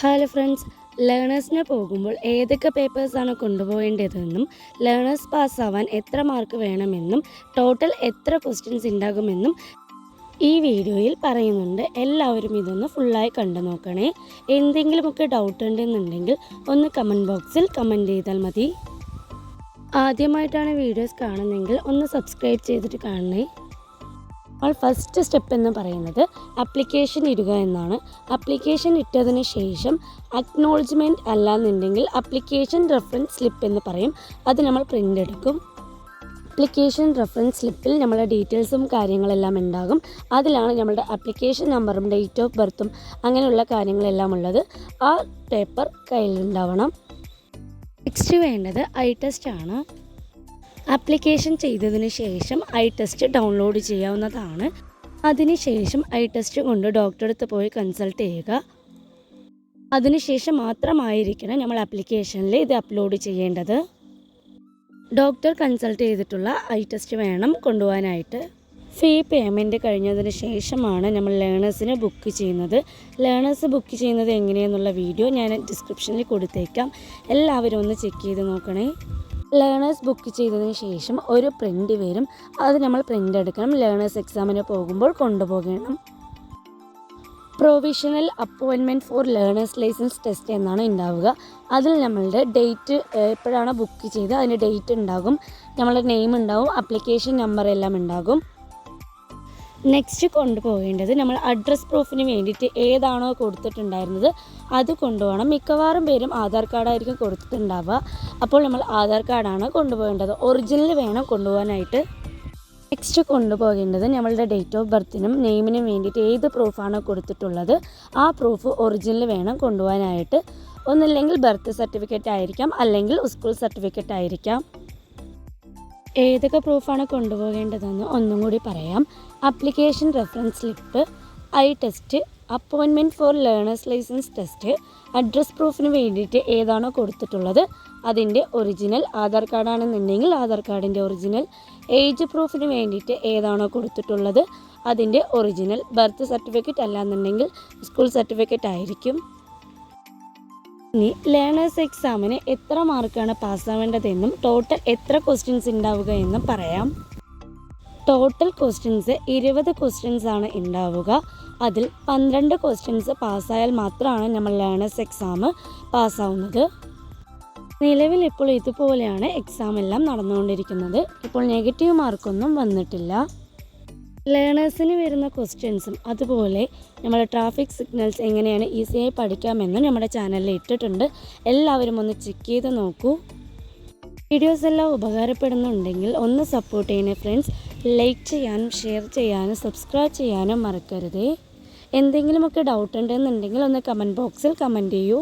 Hello friends ലേണേഴ്സിന് പോകുമ്പോൾ ഏതൊക്കെ പേപ്പേഴ്സാണ് കൊണ്ടുപോകേണ്ടതെന്നും learners പാസ്സാവാൻ എത്ര മാർക്ക് വേണമെന്നും ടോട്ടൽ എത്ര ക്വസ്റ്റ്യൻസ് ഉണ്ടാകുമെന്നും ഈ വീഡിയോയിൽ പറയുന്നുണ്ട്. എല്ലാവരും ഇതൊന്ന് ഫുള്ളായി കണ്ടു നോക്കണേ. എന്തെങ്കിലുമൊക്കെ ഡൗട്ട് ഉണ്ടെന്നുണ്ടെങ്കിൽ ഒന്ന് കമന്റ് ബോക്സിൽ കമന്റ് ചെയ്താൽ മതി. ആദ്യമായിട്ടാണ് വീഡിയോസ് കാണുന്നതെങ്കിൽ ഒന്ന് സബ്സ്ക്രൈബ് ചെയ്തിട്ട് കാണണേ. അപ്പോൾ ഫസ്റ്റ് സ്റ്റെപ്പ് എന്ന് പറയുന്നത് അപ്ലിക്കേഷൻ ഇടുക എന്നാണ്. അപ്ലിക്കേഷൻ ഇട്ടതിന് ശേഷം അക്നോളജ്മെന്റ് അല്ലാന്നുണ്ടെങ്കിൽ അപ്ലിക്കേഷൻ റെഫറൻസ് സ്ലിപ്പ് എന്ന് പറയും. അത് നമ്മൾ പ്രിന്റ് എടുക്കും. അപ്ലിക്കേഷൻ റെഫറൻസ് സ്ലിപ്പിൽ നമ്മുടെ ഡീറ്റെയിൽസും കാര്യങ്ങളെല്ലാം ഉണ്ടാകും. അതിലാണ് നമ്മളുടെ അപ്ലിക്കേഷൻ നമ്പറും ഡേറ്റ് ഓഫ് ബർത്തും അങ്ങനെയുള്ള കാര്യങ്ങളെല്ലാം ഉള്ളത്. ആ പേപ്പർ കയ്യിലുണ്ടാവണം. നെക്സ്റ്റ് വേണ്ടത് ഐ ടെസ്റ്റ് ആണ്. ആപ്ലിക്കേഷൻ ചെയ്തതിന് ശേഷം ഐ ടെസ്റ്റ് ഡൗൺലോഡ് ചെയ്യാവുന്നതാണ്. അതിനുശേഷം ഐ ടെസ്റ്റ് കൊണ്ട് ഡോക്ടറെ അടുത്ത് പോയി കൺസൾട്ട് ചെയ്യുക. അതിനുശേഷം മാത്രമായിരിക്കണം നമ്മൾ ആപ്ലിക്കേഷനിൽ ഇത് അപ്ലോഡ് ചെയ്യേണ്ടത്. ഡോക്ടർ കൺസൾട്ട് ചെയ്തിട്ടുള്ള ഐ ടെസ്റ്റ് വേണം കൊണ്ടുപോകാനായിട്ട്. ഫീ പേയ്മെന്റ് കഴിഞ്ഞതിന് ശേഷമാണ് നമ്മൾ ലേണേഴ്സിനെ ബുക്ക് ചെയ്യുന്നത്. ലേണേഴ്സ് ബുക്ക് ചെയ്യുന്നത് എങ്ങനെയെന്നുള്ള വീഡിയോ ഞാൻ ഡിസ്ക്രിപ്ഷനിൽ കൊടുത്തേക്കാം. എല്ലാവരും ഒന്ന് ചെക്ക് ചെയ്ത് നോക്കണേ. ലേണേഴ്സ് ബുക്ക് ചെയ്തതിന് ശേഷം ഒരു പ്രിന്റ് വരും. അത് നമ്മൾ പ്രിന്റ് എടുക്കണം. ലേണേഴ്സ് എക്സാമിന് പോകുമ്പോൾ കൊണ്ടുപോകണം. പ്രൊവിഷണൽ അപ്പോയിൻമെന്റ് ഫോർ ലേണേഴ്സ് ലൈസൻസ് ടെസ്റ്റ് എന്നാണ് ഉണ്ടാവുക. അതിൽ നമ്മളുടെ ഡേറ്റ് എപ്പോഴാണ് ബുക്ക് ചെയ്ത് അതിന്റെ ഡേറ്റ് ഉണ്ടാകും. നമ്മളുടെ നെയിം ഉണ്ടാവും. ആപ്ലിക്കേഷൻ നമ്പർ എല്ലാം ഉണ്ടാകും. നെക്സ്റ്റ് കൊണ്ടുപോകേണ്ടത് നമ്മൾ അഡ്രസ് പ്രൂഫിന് വേണ്ടിയിട്ട് ഏതാണോ കൊടുത്തിട്ടുണ്ടായിരുന്നത് അത് കൊണ്ടുപോകണം. മിക്കവാറും പേരും ആധാർ കാർഡായിരിക്കും കൊടുത്തിട്ടുണ്ടാവുക. അപ്പോൾ നമ്മൾ ആധാർ കാർഡാണ് കൊണ്ടുപോകേണ്ടത്. ഒറിജിനൽ വേണം കൊണ്ടുപോകാനായിട്ട്. നെക്സ്റ്റ് കൊണ്ടുപോകേണ്ടത് നമ്മളുടെ ഡേറ്റ് ഓഫ് ബർത്തിനും നെയിമിനും വേണ്ടിയിട്ട് ഏത് പ്രൂഫാണ് കൊടുത്തിട്ടുള്ളത്. ആ പ്രൂഫ് ഒറിജിനൽ വേണം കൊണ്ടുപോകാനായിട്ട്. ഒന്നില്ലെങ്കിൽ ബർത്ത് സർട്ടിഫിക്കറ്റ് ആയിരിക്കാം അല്ലെങ്കിൽ സ്കൂൾ സർട്ടിഫിക്കറ്റ് ആയിരിക്കാം. ഏതൊക്കെ പ്രൂഫാണ് കൊണ്ടുപോകേണ്ടതെന്ന് ഒന്നും കൂടി പറയാം. Application reference slip eye test അപ്പോയിൻമെന്റ് for learners licence test address പ്രൂഫിന് വേണ്ടിയിട്ട് ഏതാണോ കൊടുത്തിട്ടുള്ളത്. അതിന്റെ ഒറിജിനൽ ആധാർ കാർഡാണെന്നുണ്ടെങ്കിൽ ആധാർ കാർഡിന്റെ ഒറിജിനൽ ഏജ് പ്രൂഫിന് വേണ്ടിയിട്ട് ഏതാണോ കൊടുത്തിട്ടുള്ളത്. അതിന്റെ ഒറിജിനൽ ബർത്ത് സർട്ടിഫിക്കറ്റ് അല്ലാന്നുണ്ടെങ്കിൽ സ്കൂൾ സർട്ടിഫിക്കറ്റ് ആയിരിക്കും. ഇനി ലേണേഴ്സ് എക്സാമിന് എത്ര മാർക്കാണ് പാസ്സാവേണ്ടതെന്നും ടോട്ടൽ എത്ര ക്വസ്റ്റ്യൻസ് ഉണ്ടാവുക എന്നും പറയാം. ടോട്ടൽ ക്വസ്റ്റ്യൻസ് ഇരുപത് ക്വസ്റ്റ്യൻസ് ആണ് ഉണ്ടാവുക അതിൽ പന്ത്രണ്ട് ക്വസ്റ്റ്യൻസ് പാസ്സായാൽ മാത്രമാണ് നമ്മൾ ലേണേഴ്സ് എക്സാം പാസ്സാവുന്നത് നിലവിൽ ഇപ്പോൾ ഇതുപോലെയാണ് എക്സാം എല്ലാം നടന്നുകൊണ്ടിരിക്കുന്നത്. ഇപ്പോൾ നെഗറ്റീവ് മാർക്കൊന്നും വന്നിട്ടില്ല. ലേണേഴ്സിന് വരുന്ന ക്വസ്റ്റ്യൻസും അതുപോലെ നമ്മുടെ ട്രാഫിക് സിഗ്നൽസ് എങ്ങനെയാണ് ഈസിയായി പഠിക്കാമെന്നും നമ്മുടെ ചാനലിൽ ഇട്ടിട്ടുണ്ട്. എല്ലാവരും ഒന്ന് ചെക്ക് ചെയ്ത് നോക്കൂ. വീഡിയോസ് എല്ലാം ഉപകാരപ്പെടുന്നുണ്ടെങ്കിൽ ഒന്ന് സപ്പോർട്ട് ചെയ്യണേ ഫ്രണ്ട്സ്. ലൈക്ക് ചെയ്യാനും ഷെയർ ചെയ്യാനും സബ്സ്ക്രൈബ് ചെയ്യാനും മറക്കരുതേ. എന്തെങ്കിലുമൊക്കെ ഡൗട്ട് ഉണ്ടെന്നുണ്ടെങ്കിൽ ഒന്ന് കമന്റ് ബോക്സിൽ കമന്റ് ചെയ്യൂ.